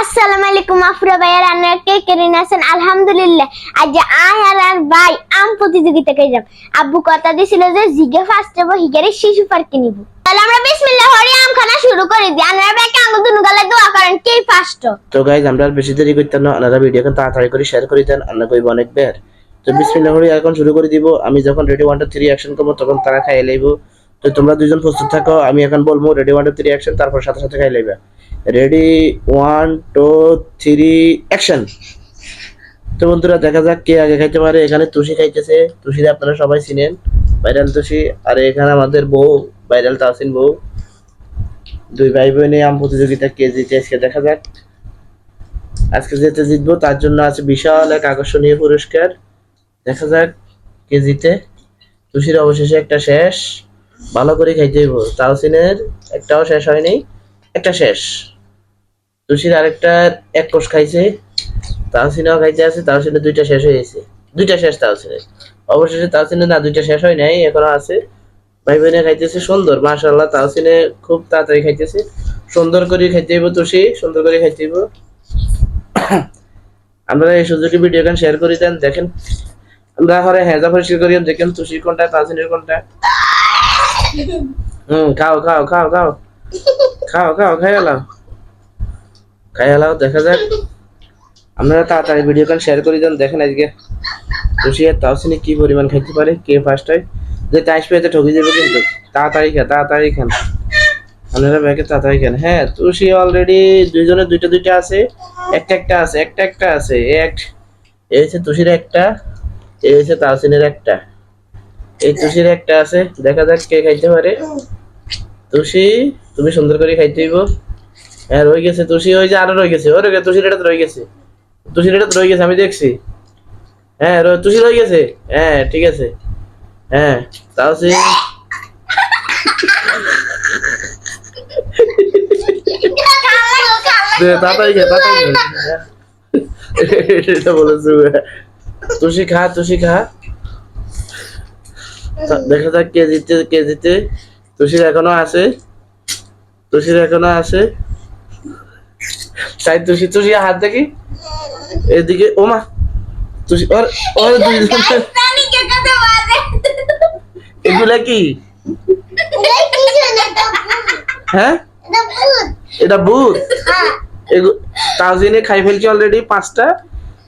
আসসালামু আলাইকুম, আফরা ভাইয়ার আন্না কে কেরিন আছেন? আলহামদুলিল্লাহ। আজ আয় আর আর ভাই আম প্রতিযোগিতা যাব। আব্বু কথা দিছিল যে, জিগে ফার্স্ট হব, হিগারে শিশু পার্কে নিব। তাহলে আমরা বিসমিল্লাহ হরি আম খানা শুরু করে দিই আনারা ভাই আঙ্গ দুনু গালে দোয়া করেন, কে ফার্স্ট তো গাইজ আমরা আর বেশি দেরি করতাম না। আপনারা ভিডিও এখন তাড়াতাড়ি করে শেয়ার করে দেন আল্লাহ কইব অনেক বের তো বিসমিল্লাহ করে এখন শুরু করে দিব। আমি যখন ready one two three action করব, তখন তারা খাই লাইব। তো তোমরা দুজন প্রস্তুত থাকো, আমি এখন বলব ready one two three action তারপর সাথে সাথে খাই লাইবে। Ready one two three action তো বন্ধুরা, দেখা যাক কে আগে খাইতে পারে। এখানে তুষি খাইতেছে। তুষিরে আপনারা সবাই চিনেন। ভাইরাল তুষি। আর এখানে আমাদের বউ, ভাইরাল তাসিন বউ। দুই ভাই বোনে আম প্রতিযোগিতা কে জিতে আজকে দেখা যাক। আজকে যেতে জিতবো, তার জন্য আছে বিশাল এক আকর্ষণীয় পুরস্কার। দেখা যাক কে জিতে। তুষির অবশেষে একটা শেষ। ভালো করে খাইতে হইব। তাওসিনের একটাও শেষ হয়নি, একটা শেষ। তুষির আরেকটা এক কোষ খাইছে, তাওসিনও খাইতে আছে, তাওসিনের দুইটা শেষ হয়ে গেছে। দুইটা শেষ তাওসিনের। অবশেষে তাওসিনের না দুইটা শেষ হয় নাই, এখনও আছে। ভাই বোনে খাইতেছে সুন্দর মাশাল্লাহ তাওসিনে খুব তাড়াতাড়ি খাইতেছে। সুন্দর করে খাইতে হইব তুষি সুন্দর করে খাইতে হইব। আমরা এই সুযোগে ভিডিও গান শেয়ার করে দেন, দেখেন। আমরা হরে হেজা পরিষ্কার করি, দেখেন তুষি কোনটা তাজিনের কোনটা। হুম, খাও খাও খাও খাও। খাও খাও, খাই এলাও খাই এলাও দেখা যাক। আপনারা তাড়াতাড়ি ভিডিও গান শেয়ার করে দেন, দেখেন আজকে। তুষি আর তাওসিনে কি পরিমাণ খাইতে পারে, কে ফার্স্ট হয়? যে টাইস পেতে ঠকে যাবে কিন্তু, তাড়াতাড়ি খান তাড়াতাড়ি খান। আপনারা ব্যাগে তাড়াতাড়ি খান। হ্যাঁ তুষি অলরেডি দুইজনের দুইটা দুইটা আছে, একটা একটা আছে, একটা একটা আছে, এক। এই হচ্ছে তুষির একটা, এই হচ্ছে তাসিনের একটা। এই তুষির একটা আছে, দেখা যাক কে খাইতে পারে। তুষি, তুমি সুন্দর করে খাইতে হইব। হ্যাঁ রয়ে গেছে তুষি, ওই যে আরও রয়ে গেছে। ওই রয়ে তুষির এটা রয়ে গেছে। তুষির এটা রয়ে গেছে, আমি দেখছি। হ্যাঁ তুষি রয়ে গেছে। হ্যাঁ ঠিক আছে। হ্যাঁ তাও তাড়াতাড়ি খা তুষি খা তুষি খা। দেখা যাক কে জিতে কে জিতে তুষির এখনও আছে। তুষির এখনও আছে। তাই তুষি তুষি হাত দেখি। এদিকে ওমা তুষি ওর ওর এগুলা কি? হ্যাঁ? এটা ভূত। এটা ভূত? হ্যাঁ। তাওজিনে খাই ফেলছি অলরেডি পাঁচটা।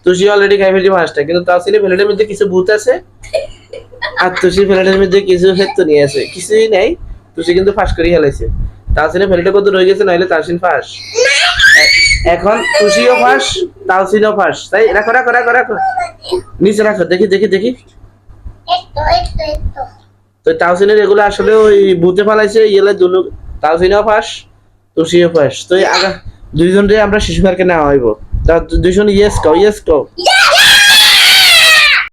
তুষি অলরেডি খাই ফেলছি পাঁচটা। কিন্তু তাওজিনে প্লেটের মধ্যে কিছু ভূত আছে? আর তুষি মধ্যে কিছু হেত্ত নিয়ে আছে। কিছুই নাই তুষি কিন্তু ফাঁস করে হেলাইছে। প্লেটে কত রয়ে গেছে নইলে তাওসিন ফাঁস। এখন তুষিও ফাঁস তাওসিনও ফাঁস। তাই রাখো রাখো রাখো রাখো। নিচে রাখো দেখি দেখি দেখি। তো তাওসিনের এগুলো আসলে ওই ভূতে ফালাইছে ইয়েলে দুনু তাওসিনও ফাঁস তুষিও ফাঁস। তো আগা দুইজনরে আমরা শিশু পার্কে নেওয়া হইব। তা দুইজন ইয়েস কও ইয়েস কও।